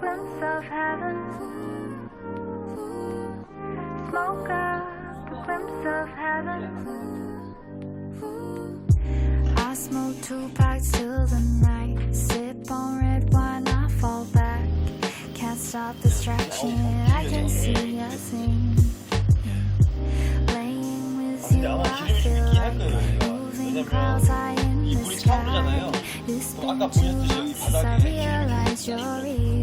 glimpse of heaven. Smoke up a glimpse of heaven. I smoke two packs till the night. Sip on red wine, I fall back. Can't stop distraction, I can see a thing. Laying with you, I feel like moving clouds high in the sky. This picture, I realize you're.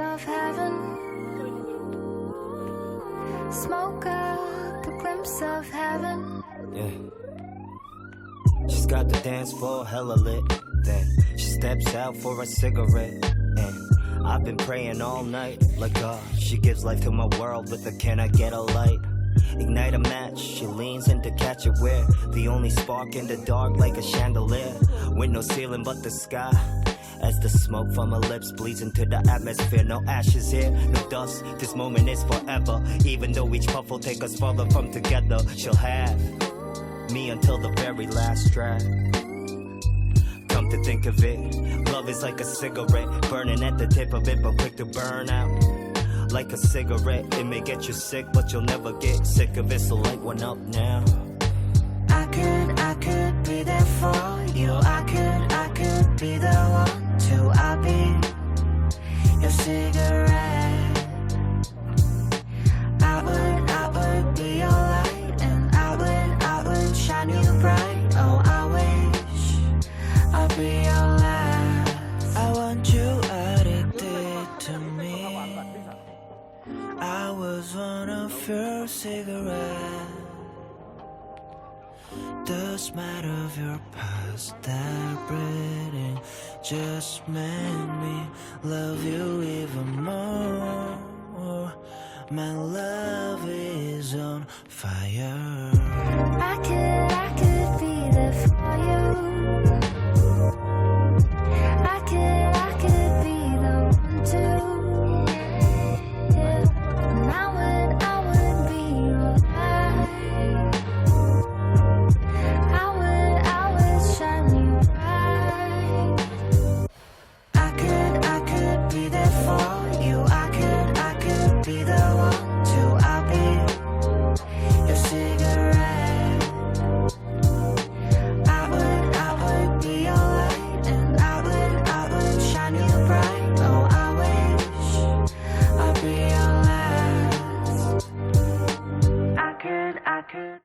Of heaven. Smoke up a glimpse of heaven. Yeah. She's got the dance floor hella lit. Then she steps out for a cigarette. And I've been praying all night. Like God, she gives life to my world with a can I get a light? Ignite a match, she leans in to catch it where the only spark in the dark like a chandelier. With no ceiling but the sky. As the smoke from her lips bleeds into the atmosphere, no ashes here, no dust. This moment is forever. Even though each puff will take us further from together, she'll have me until the very last drag. Come to think of it, love is like a cigarette, burning at the tip of it, but quick to burn out. Like a cigarette, it may get you sick, but you'll never get sick of it, so light one up now. Was one of your cigarettes. The smell of your past that breathing just made me love you even more. My love is on fire.